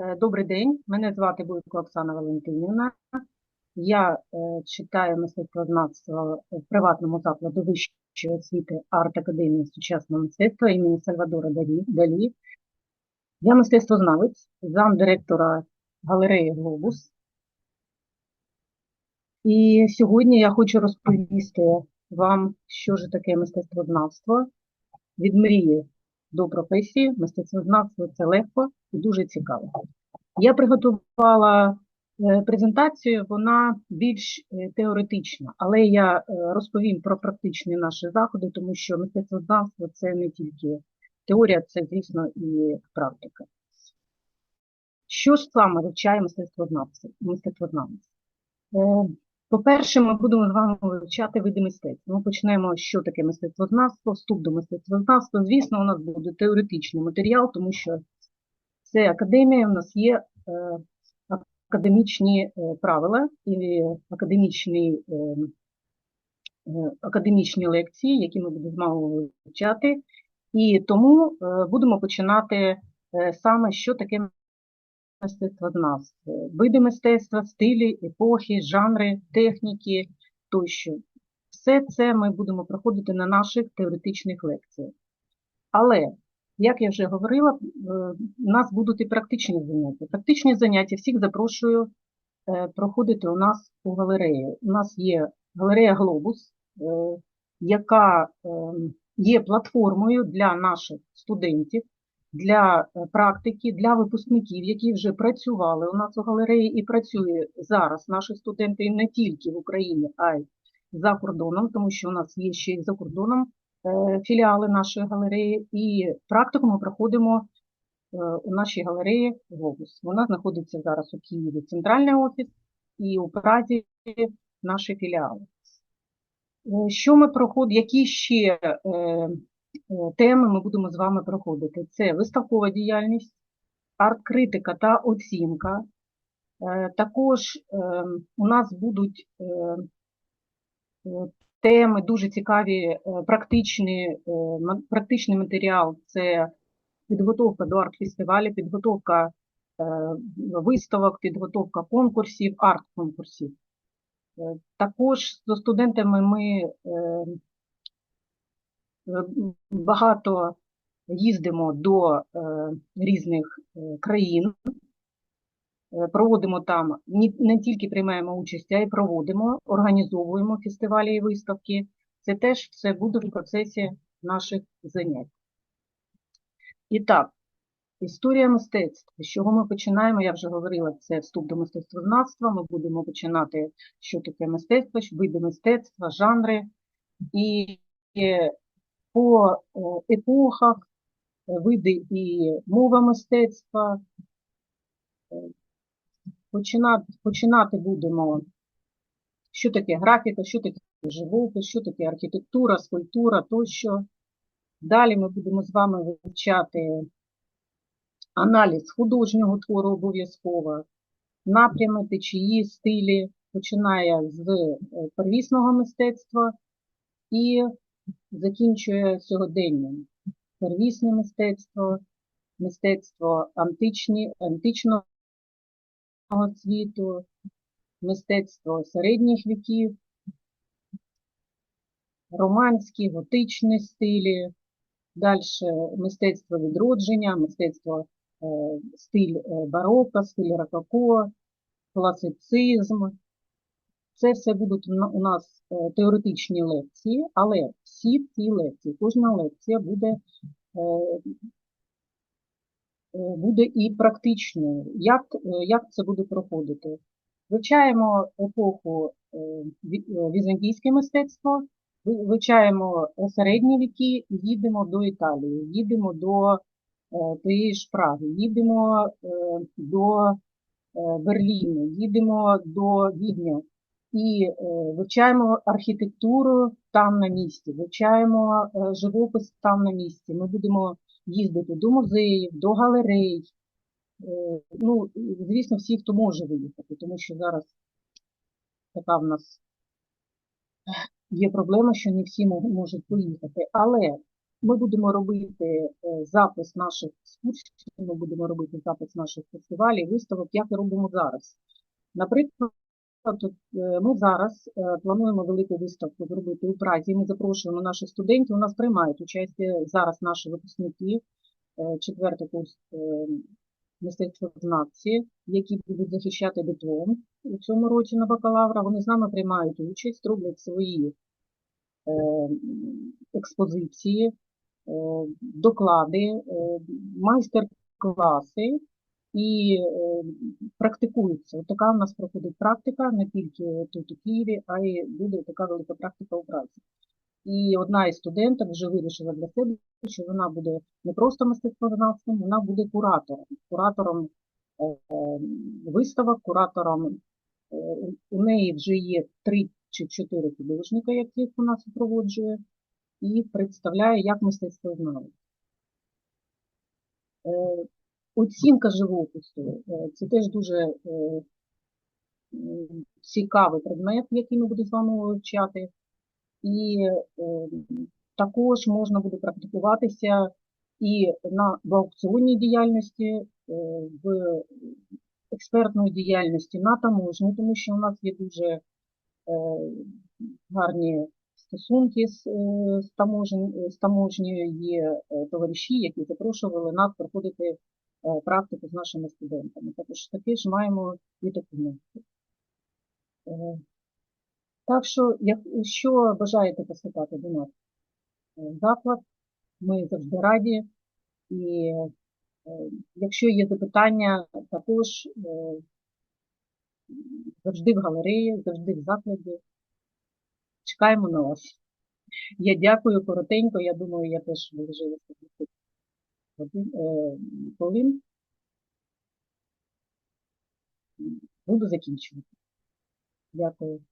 Е, Добрий день, мене звати Бойко Оксана Валентинівна. Я е, читаю мистецтвознавство в приватному закладу вищої освіти арт-академії сучасного мистецтва імені Сальвадора Далі. Я мистецтвознавець, замдиректора галереї Глобус. І сьогодні я хочу розповісти вам, що ж таке мистецтвознавство від мрії до професії. Мистецтвознавство це легко і дуже цікаво. Я приготувала е, презентацію, вона більш е, теоретична, але я е, розповім про практичні наші заходи, тому що мистецтвознавство це не тільки теорія, це, звісно, і практика. Що ж саме вивчає мистецтвознавець? По-перше, ми будемо з вами вивчати види мистецтва. Ми почнемо, що таке мистецтвознавство, вступ до мистецтвознавства. Звісно, у нас буде теоретичний матеріал, тому що це академія, у нас є е, академічні е, правила і академічні, е, академічні лекції, які ми будемо з вами вивчати. І тому будемо починати саме, що таке мистецтвознавство, види мистецтва, стилі, епохи, жанри, техніки тощо. Все це ми будемо проходити на наших теоретичних лекціях. Але, як я вже говорила, е, у нас будуть і практичні заняття. Практичні заняття всіх запрошую е, проходити у нас у галереї. У нас є галерея Глобус, е, яка є платформою для наших студентів, для практики, для випускників, які вже працювали у нас у галереї і працює зараз наші студенти не тільки в Україні, а й за кордоном, тому що у нас є ще й за кордоном філіали нашої галереї, і практику ми проходимо у нашій галереї Глобус. Вона знаходиться зараз у Києві, центральний офіс, і у Празі наші філіали. Що ми проходимо, які ще теми ми будемо з вами проходити? Це виставкова діяльність, арт-критика та оцінка. Також у нас будуть теми дуже цікаві, практичні, практичний матеріал це підготовка до арт-фестивалю, підготовка виставок, підготовка конкурсів, арт-конкурсів. Також з студентами ми багато їздимо до різних країн, проводимо там, не тільки приймаємо участь, а й проводимо, організовуємо фестивалі і виставки. Це теж все буде в процесі наших занять. І так, історія мистецтва. З чого ми починаємо? Я вже говорила, це вступ до мистецтвознавства. Ми будемо починати, що таке мистецтво, види мистецтва, жанри. І по епохах, види і мова мистецтва. Починати, починати будемо, що таке графіка, що таке живопис, що таке архітектура, скульптура тощо. Далі ми будемо з вами вивчати аналіз художнього твору обов'язково, напрями, течії, стилі, починає з первісного мистецтва і закінчує сьогоденням. Первісне мистецтво, мистецтво античні, античного світу, мистецтво середніх віків, романські, готичні стилі, далі мистецтво відродження, мистецтво е, стиль бароко, стиль рококо, класицизм. Це все будуть у нас е, теоретичні лекції, але всі ці лекції, кожна лекція буде е, буде і практичною. Як, як це буде проходити? Вивчаємо епоху візантійське мистецтво, вивчаємо середні віки, їдемо до Італії, їдемо до тієї ж Праги, їдемо до Берліну, їдемо до Відня і вивчаємо архітектуру там на місці, вивчаємо живопис там на місці. Ми будемо їздити до музеїв, до галерей. Ну, звісно, всі, хто може виїхати, тому що зараз така в нас є проблема, що не всі можуть поїхати. Але Ми будемо робити е, запис наших екскурсій, ми будемо робити запис наших фестивалів, виставок, як і робимо зараз. Наприклад, от, е, ми зараз е, плануємо велику виставку зробити у Празі. Ми запрошуємо наших студентів. У нас приймають участь зараз наші випускники, е, четвертий курс е, мистецтвознавці, які будуть захищати диплом у цьому році на бакалавра. Вони з нами приймають участь, роблять свої е, експозиції, е, доклади, е, майстер-класи і е, практикуються. От така у нас проходить практика не тільки тут у Києві, а й буде така велика практика у праці. І одна із студенток вже вирішила для себе, що вона буде не просто мистецтвознавцем, вона буде куратором, куратором е, е, виставок, куратором. е, у- неї вже є три чи чотири художника, яких вона супроводжує, і представляє як мистецтвознавець. Оцінка живопису е, це теж дуже е, цікавий предмет, який ми будемо з вами вивчати. І е, також можна буде практикуватися і на аукціонній діяльності, в експертної діяльності на таможні, тому що у нас є дуже гарні стосунки з, з, таможень, з таможнею, є товариші, які запрошували нас проходити практику з нашими студентами. Також таки ж маємо і документи. Е, Так що, якщо бажаєте поступати до нас в заклад, ми завжди раді. І е, якщо є запитання, також е, завжди в галереї, завжди в закладі. Чекаємо на вас. Я дякую коротенько, я думаю, я теж виложила один хвилин. Буду закінчувати. Дякую.